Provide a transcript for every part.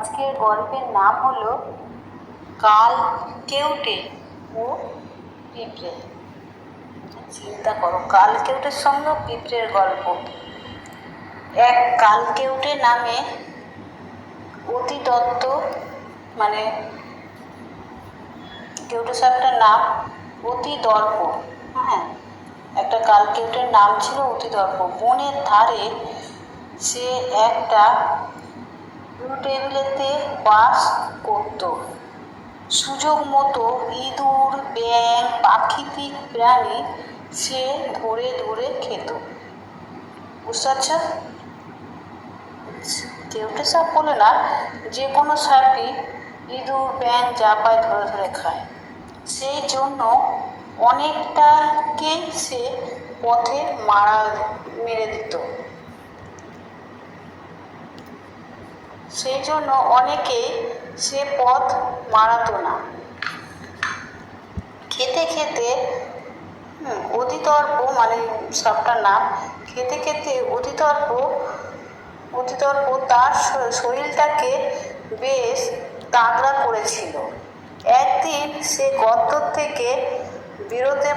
আজকের গল্পের নাম হলো কাল কেউটে ও পিঁপড়ে। চিন্তা করো, কাল কেউটের সঙ্গে পিঁপড়ের গল্প। এক কাল কেউটে নামে অতি দত্ত মানে কেউটে সাপটার নাম অতি দর্প হ্যাঁ একটা কালকেউটের নাম ছিল অতি দর্প বনের ধারে সে একটা টেবিলেতে বাস করত। সুযোগ মতো ইঁদুর ব্যাং প্রাকৃতিক প্রাণী সে ধরে ধরে খেত। বুঝতে পারছ কেউটে সাপ বলে না যে কোনো সাপই ইঁদুর ব্যাং যা পায় ধরে ধরে খায়। সেই জন্য অনেকটাকে সে পথে মারা, মেরে দিত। সেই জন্য অনেকেই সে পথ মারাতো না। খেতে খেতে হুম, অতিতর্প মানে সাপটার নাম। খেতে খেতে অতিতর্প অতিতর্প তার শরীরটাকে বেশ তাগড়া করেছিল। একদিন সে গর্ত থেকে বেরোতে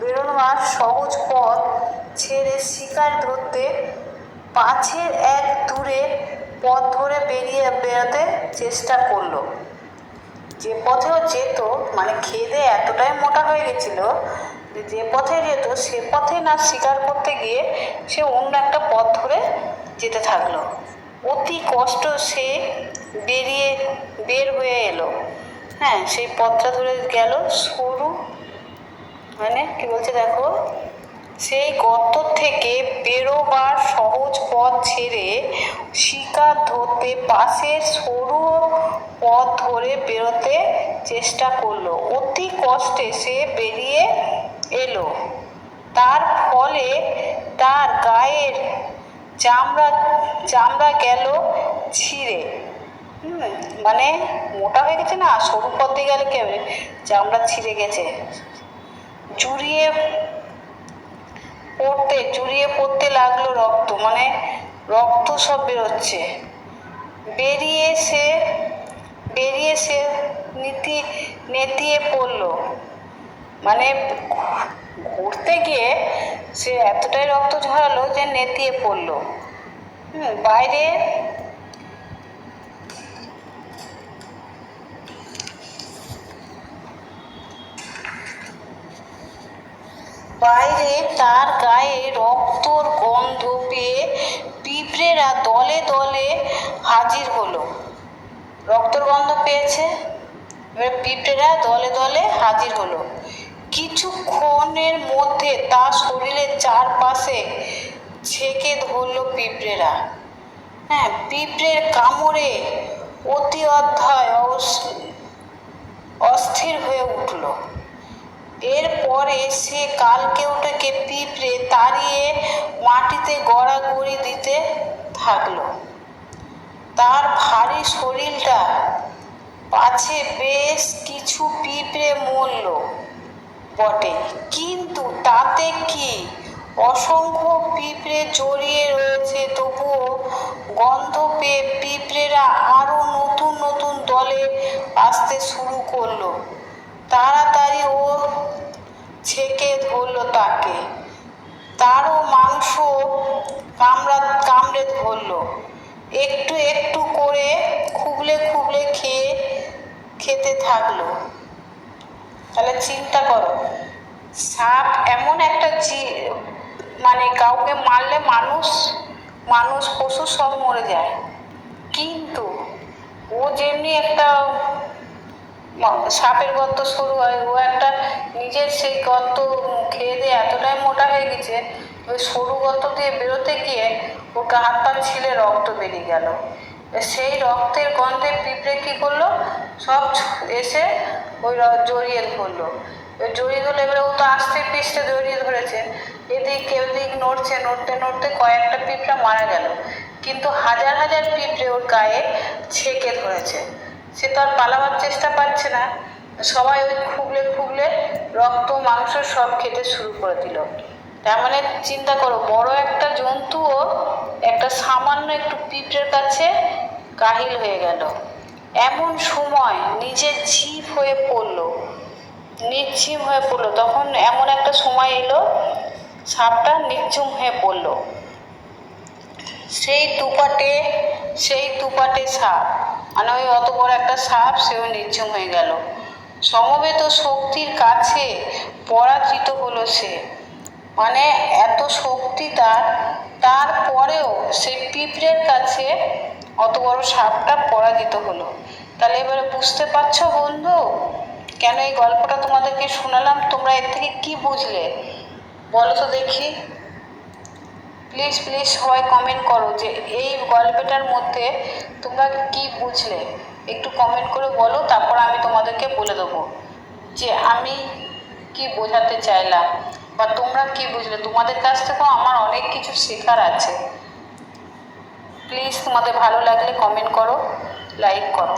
বেরোনোর সহজ পথ ছেড়ে শিকার ধরতে পাছের এক দূরে পথ ধরে বেরিয়ে বেরোতে চেষ্টা করল। যে পথেও যেত মানে খেয়ে এতটাই মোটা হয়ে গেছিল যে পথে যেত, সে পথে না শিকার করতে গিয়ে সে অন্য একটা পথ ধরে যেতে থাকল। অতি কষ্ট সে বেরিয়ে বের হয়ে এলো। হ্যাঁ সেই পথটা ধরে গেল সরু মানে কি বলছে দেখো সেই গর্ত থেকে বেরোবার সহজ পথ ছেড়ে শিকার ধরতে পাশের সরু পথ ধরে বেরোতে চেষ্টা করল। অতি কষ্টে সে বেরিয়ে এলো। তার ফলে তার গায়ের চামড়া চামড়া গেল ছিঁড়ে। মানে মোটা হয়ে গেছে না? সরু পথে গেলে কে চামড়া ছিঁড়ে গেছে। জুড়িয়ে পড়তে জুড়িয়ে পড়তে লাগল রক্ত মানে রক্ত সব বেরোচ্ছে। বেরিয়ে সে বেরিয়ে সে নীতি, নেতিয়ে পড়ল। মানে ঘুরতে গিয়ে সে এতটাই রক্ত ঝরালো যে নেতিয়ে পড়ল। বাইরে বাইরে তার গায়ে রক্তর গন্ধ পেয়ে পিঁপড়েরা দলে দলে হাজির হলো। রক্তর গন্ধ পেয়েছে? এবার পিঁপড়েরা দলে দলে হাজির হলো। কিছুক্ষণের মধ্যে তার শরীরের চারপাশে ছেঁকে ধরলো পিঁপড়েরা। হ্যাঁ পিঁপড়ের কামড়ে অতি অধ্যায় অস- অস্থির হয়ে উঠল। এরপরে সে কালকেউটেকে পিঁপড়ে তাড়িয়ে মাটিতে গড়াগড়ি দিতে থাকল। তার ভারী শরীরটা পাছে বেশ কিছু পিঁপড়ে মরল বটে, কিন্তু তাতে কি অসংখ্য পিঁপড়ে জড়িয়ে রয়েছে তবুও গন্ধ পেয়ে পিঁপড়েরা আরও নতুন নতুন দলে আসতে শুরু করল। তাড়াতাড়ি ও ছেকে ধরলো তাকে। তারও মাংস কামড়া, কামড়ে ধরলো। একটু একটু করে খুবলে খুবলে খেয়ে, খেতে থাকল। তাহলে চিন্তা করো, সাপ এমন একটা মানে কাউকে মারলে মানুষ মানুষ পশু সব মরে যায়। কিন্তু ও যেমনি একটা সাপের গর্ত শুরু হয়। ও একটা নিজের সেই গর্ত খেয়ে দিয়ে এতটাই মোটা হয়ে গেছে, ওই সরু গর্ত দিয়ে বেরোতে গিয়ে ওকে হাত পা ছিলে, রক্ত বেরিয়ে গেল। সেই রক্তের গন্ধে পিঁপড়ে কী করল? সব এসে ওই জড়িয়ে ধরলো। জড়িয়ে ধরলে, এবারে ও তো আস্তে পিস্তে জড়িয়ে ধরেছে। এদিক এদিক নড়ছে, নড়তে নড়তে কয়েকটা পিঁপড়া মারা গেল। কিন্তু হাজার হাজার পিঁপড়ে ওর গায়ে ছেঁকে ধরেছে। সে তো আর পালাবার চেষ্টা পাচ্ছে না। সবাই ওই খুবলে খুবলে রক্ত, মাংস সব খেতে শুরু করে দিল। তার মানে চিন্তা করো, বড় একটা জন্তুও একটা সামান্য একটু পিঁপড়ের কাছে কাহিল হয়ে গেল। এমন সময় নিজের জীব হয়ে পড়ল। নির্জীব হয়ে পড়ল। তখন এমন একটা সময় এলো, সাপটা নির্জুম হয়ে পড়ল। সেই দুপাটে সেই দুপাটে সাপ। ওই অত বড় একটা সাপ, সেও নির্ঝুম হয়ে গেল। সমবেত শক্তির কাছে পরাজিত হলো সে। মানে এত শক্তি তার, তারপরেও সেই পিঁপড়ের কাছে অত বড় সাপটা পরাজিত হলো। তাহলে এবারে বুঝতে পারছ বন্ধু? কেন এই গল্পটা তোমাদেরকে শোনালাম? তোমরা এর থেকে কি বুঝলে? বলো তো দেখি। প্লিজ প্লিজ সবাই কমেন্ট করো যে এই গল্পটার মধ্যে তোমরা কি বুঝলে? একটু কমেন্ট করে বলো, তারপর আমি তোমাদেরকে বলে দেবো যে আমি কি বোঝাতে চাইলাম বা তোমরা কি বুঝলে? তোমাদের কাছ থেকেও আমার অনেক কিছু শেখার আছে। প্লিজ তোমাদের ভালো লাগলে কমেন্ট করো লাইক করো।